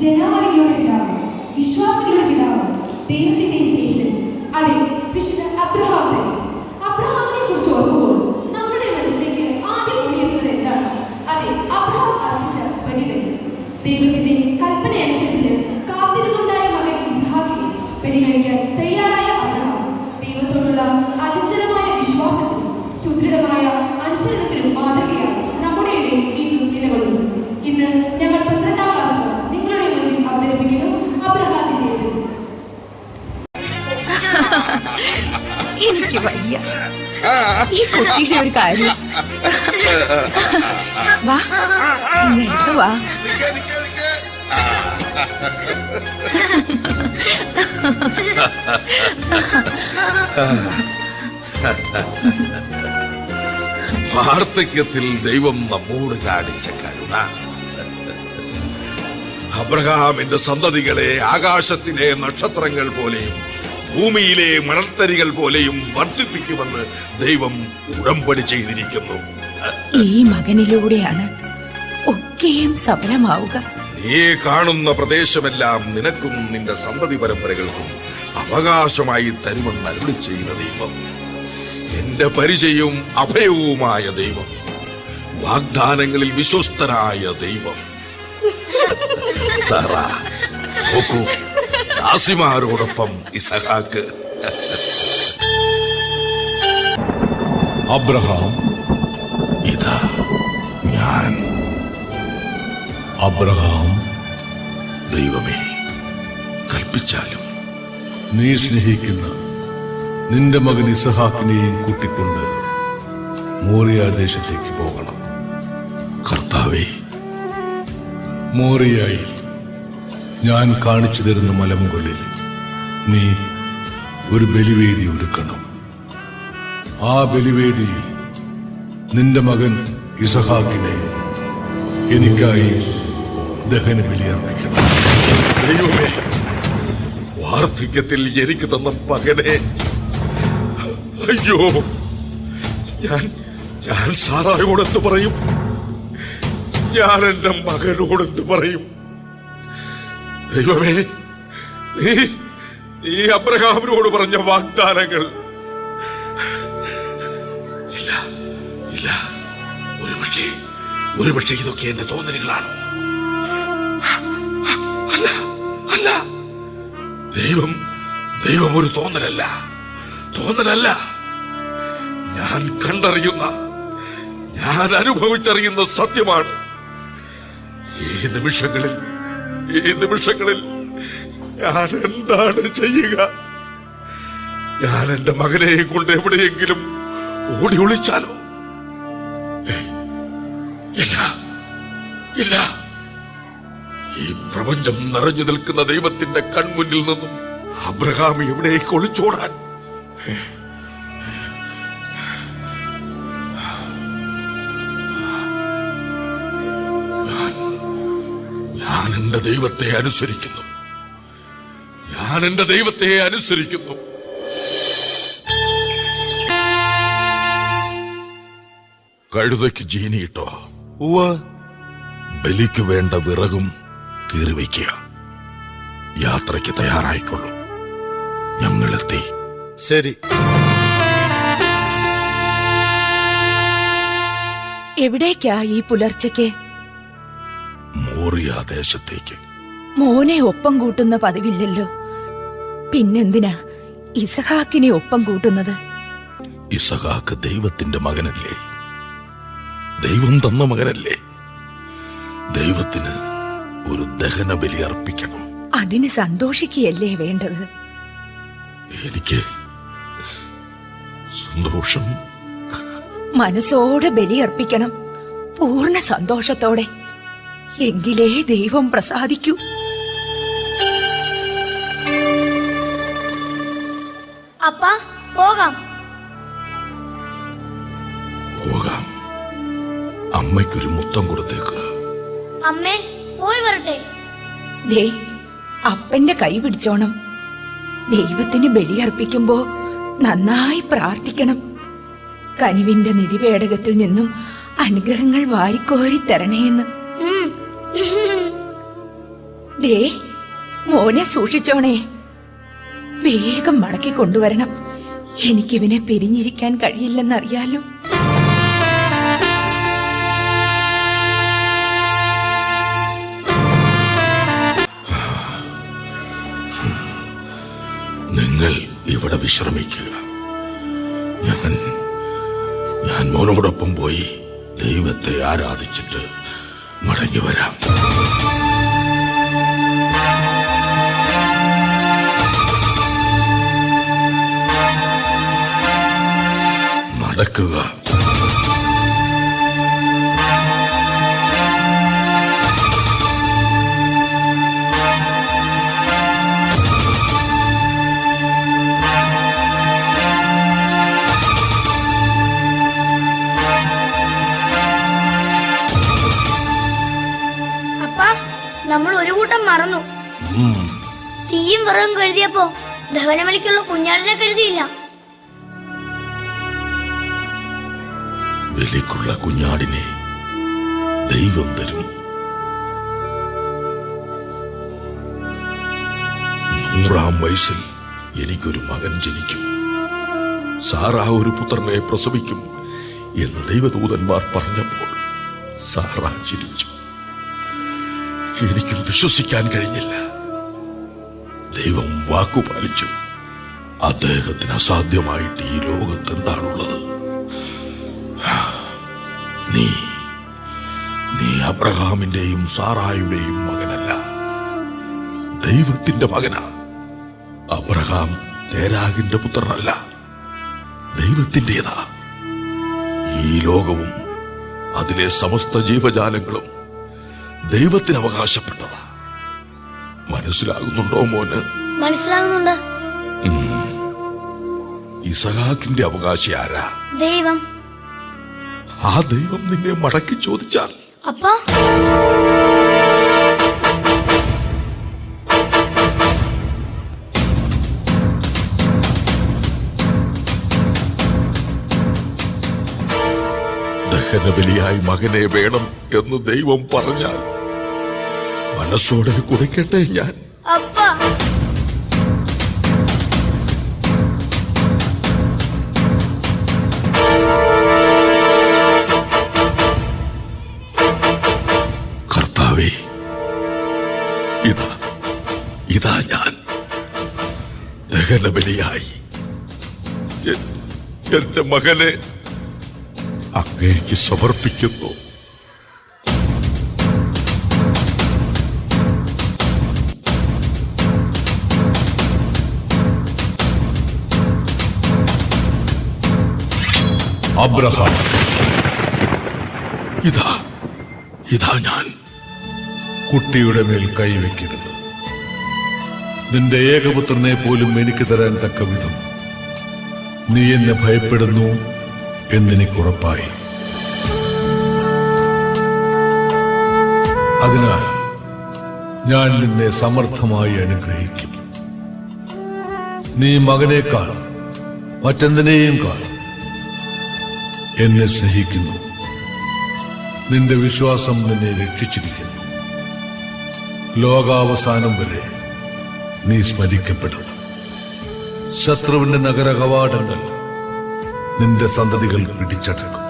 ജനാവലികളുടെ പിതാവ് വിശ്വാസികളുടെ പിതാവ് ദൈവത്തിന്റെ സ്നേഹിതൻ. അതെ വിശുദ്ധ അബ്രഹാം തന്നെ. അബ്രഹാമിനെ എനിക്ക് വയ്യ. ഈ കുട്ടിയുടെ ഒരു കാര്യം. വാ. ഇങ്ങോട്ട് വാ. വാർദ്ധക്യത്തിൽ ദൈവം നമ്മോട് കാണിച്ച കരുണ. അബ്രഹാമിന്റെ സന്തതികളെ ആകാശത്തിലെ നക്ഷത്രങ്ങൾ പോലെയും ഭൂമിയിലെ മണൽത്തരികൾ പോലെയും വർദ്ധിപ്പിക്കുമെന്ന് ദൈവം ഉടമ്പടി ചെയ്തിരിക്കുന്നു. ഈ മകനിലൂടെയാണ് ഒക്കെയും സഫലമാവുക. നീ കാണുന്ന പ്രദേശമെല്ലാം നിനക്കും നിന്റെ സന്തതി പരമ്പരകൾക്കും അവകാശമായി തരുമെന്ന് അരുളി ചെയ്യുന്ന ദൈവം. എന്റെ പരിചയവും അഭയവുമായ ദൈവം. വാഗ്ദാനങ്ങളിൽ വിശ്വസ്തനായ ദൈവം. സാറാ നോക്കൂ. ദാസിമാരോടൊപ്പം ഇസഹാക്ക്. അബ്രഹാം ഇതാ ഞാൻ. അബ്രഹാം ദൈവമേ കൽപ്പിച്ചാലും നീ സ്നേഹിക്കുന്ന നിന്റെ മകൻ ഇസഹാക്കിനെയും കൂട്ടിക്കൊണ്ട് മോറിയ ദേശത്തേക്ക് പോകണം. കർത്താവേ മോറിയായി ഞാൻ കാണിച്ചു തരുന്ന മലമുകളിൽ നീ ഒരു ബലിവേദി ഒരുക്കണം. ആ ബലിവേദിയിൽ നിന്റെ മകൻ ഇസഹാക്കിനെ എനിക്കായി ദഹന ബലിയർപ്പിക്കണം ദൈവമേ വാർദ്ധക്യത്തിൽ എനിക്ക് തന്ന മകനെ. അയ്യോ ഞാൻ ഞാൻ സാറായോടെന്ത് പറയും? ഞാൻ എന്റെ മകനോടെന്ത് പറയും? ദൈവമേ നീ നീ അബ്രഹാമിനോട് പറഞ്ഞ വാഗ്ദാനങ്ങൾ. ഇല്ല ഇല്ല. ഒരുപക്ഷെ ഒരുപക്ഷെ ഇതൊക്കെ എന്റെ തോന്നലുകളാണ്? അല്ല അല്ല. ദൈവം ദൈവം ഒരു തോന്നലല്ല. തോന്നലല്ല. ഞാൻ കണ്ടറിയുന്ന ഞാൻ അനുഭവിച്ചറിയുന്ന സത്യമാണ്. ഈ നിമിഷങ്ങളിൽ ഈ നിമിഷങ്ങളിൽ ഞാൻ എന്താണ് ചെയ്യുക? ഞാൻ എന്റെ മകനെ കൊണ്ട് എവിടെയെങ്കിലും ഓടി ഒളിച്ചാലോ? ഇല്ല ഇല്ല. ഈ പ്രപഞ്ചം നിറഞ്ഞു നിൽക്കുന്ന ദൈവത്തിന്റെ കൺമുന്നിൽ നിന്നും അബ്രഹാം എവിടേക്ക് ഒളിച്ചോടാൻ? എന്റെ ദൈവത്തെ അനുസരിക്കുന്നു. ഞാൻ എന്റെ ദൈവത്തെ അനുസരിക്കുന്നു. കഴുതയ്ക്ക് ജീനിയിട്ടോ ബലിക്ക് വേണ്ട വിറകും കീറിവയ്ക്കുക യാത്രയ്ക്ക് തയ്യാറായിക്കൊള്ളൂ. ഞങ്ങളെത്തി. ശരി. എവിടേക്കാ ഈ പുലർച്ചയ്ക്ക്? മോറിയ ദേശത്തേക്ക് മോനെ ഒപ്പം കൂട്ടുന്ന പതിവില്ലല്ലോ. പിന്നെന്തിനാ ഇസഹാക്കിനെ ഒപ്പം കൂട്ടുന്നത്? ഇസഹാക്ക് ദൈവത്തിന്റെ മകനല്ലേ? ദൈവം തന്ന മകനല്ലേ? ദൈവത്തിന് ഒരു ദഹന ബലി അർപ്പിക്കണം. അതിന് സന്തോഷിക്കുകയല്ലേ വേണ്ടത്? എനിക്ക് സന്തോഷം. മനസ്സോടെ ബലിയർപ്പിക്കണം പൂർണ സന്തോഷത്തോടെ. എങ്കിലേ ദൈവം പ്രസാദിക്കൂ. അപ്പ പോകാം. പോകാം. അമ്മയ്ക്കൊരു മുത്തം കൊടുത്തേക്ക്. അമ്മേ പോയി വരട്ടെ. ദേ അപ്പന്റെ കൈ പിടിച്ചോണം. ദൈവത്തിന് ബലിയർപ്പിക്കുമ്പോ നന്നായി പ്രാർത്ഥിക്കണം. കനിവിന്റെ നിധിപേടകത്തിൽ നിന്നും അനുഗ്രഹങ്ങൾ വാരിക്കോരി തരണേന്ന്. ഉം. ദേ മോനെ സൂക്ഷിച്ചോണേ. വേഗം മടക്കി കൊണ്ടുവരണം. എനിക്കിവനെ പിരിഞ്ഞിരിക്കാൻ കഴിയില്ലെന്നറിയാലോ. നിങ്ങൾ ഇവിടെ വിശ്രമിക്കുക. ഞാൻ ഞാൻ മോനോടൊപ്പം പോയി ദൈവത്തെ ആരാധിച്ചിട്ട് മടങ്ങി വരാം. നടക്കുക. അപ്പ നമ്മൾ ഒരു കൂട്ടം മറന്നു. തീയും വിറകും കരുതിയപ്പോ ദഹനമലിക്കുള്ള കുഞ്ഞാടിനെ കരുതിയില്ല. ബലിക്കുള്ള കുഞ്ഞാടിനെ ദൈവം തരും. നൂറാം വയസ്സിൽ എനിക്കൊരു മകൻ ജനിക്കും. സാറാ ഒരു പുത്രനെ പ്രസവിക്കും എന്ന് ദൈവദൂതന്മാർ പറഞ്ഞപ്പോൾ സാറാ ചിരിച്ചു. എനിക്കും വിശ്വസിക്കാൻ കഴിഞ്ഞില്ല. ദൈവം വാക്കുപാലിച്ചു. അദ്ദേഹത്തിന് അസാധ്യമായിട്ട് ഈ ലോകത്ത് എന്താണുള്ളത്? നീ നീ അബ്രഹാമിന്റെയും സാറായുടെയും മകനല്ല. ദൈവത്തിന്റെ മകനാ. അബ്രഹാം തേരാഗിന്റെ പുത്രനല്ല. ദൈവത്തിന്റെതാ ഈ ലോകവും അതിലെ സമസ്ത ജീവജാലങ്ങളും ദൈവത്തിന് അവകാശപ്പെട്ടതാ. മനസ്സിലാകുന്നുണ്ടോ മോന്? മനസ്സിലാകുന്നുണ്ട്. ഇസഹാക്കിന്റെ അവകാശി ആരാ? ദൈവം. ആ ദൈവം നിന്നെ മടക്കി ചോദിച്ചാൽ. അപ്പ. ദഹനബലിയായി മകനെ വേണം എന്ന് ദൈവം പറഞ്ഞാൽ മനസ്സോടെ കുറിക്കട്ടെ ഞാൻ. അപ്പ. ദഹനബലിയായി എന്റെ മകനെ അങ്ങേക്ക് സമർപ്പിക്കുന്നു. അബ്രഹാം. ഇതാ ഇതാ ഞാൻ. കുട്ടിയുടെ മേൽ കൈവയ്ക്കരുത്. നിന്റെ ഏകപുത്രനെ പോലും എനിക്ക് തരാൻ തക്ക വിധം. നീ എന്നെ ഭയപ്പെടുന്നു എന്നെനിക്ക് ഉറപ്പായി അതിനാൽ ഞാൻ നിന്നെ സമർത്ഥമായി അനുഗ്രഹിക്കും. നീ മകനേക്കാൾ മറ്റെന്തിനേയും കാൾ എന്നെ സ്നേഹിക്കുന്നു. നിന്റെ വിശ്വാസം നിന്നെ രക്ഷിച്ചിരിക്കുന്നു. ലോകാവസാനം വരെ നീ സ്മരിക്കപ്പെടും. ശത്രുവിന്റെ നഗര കവാടങ്ങൾ നിന്റെ സന്തതികൾ പിടിച്ചടക്കും.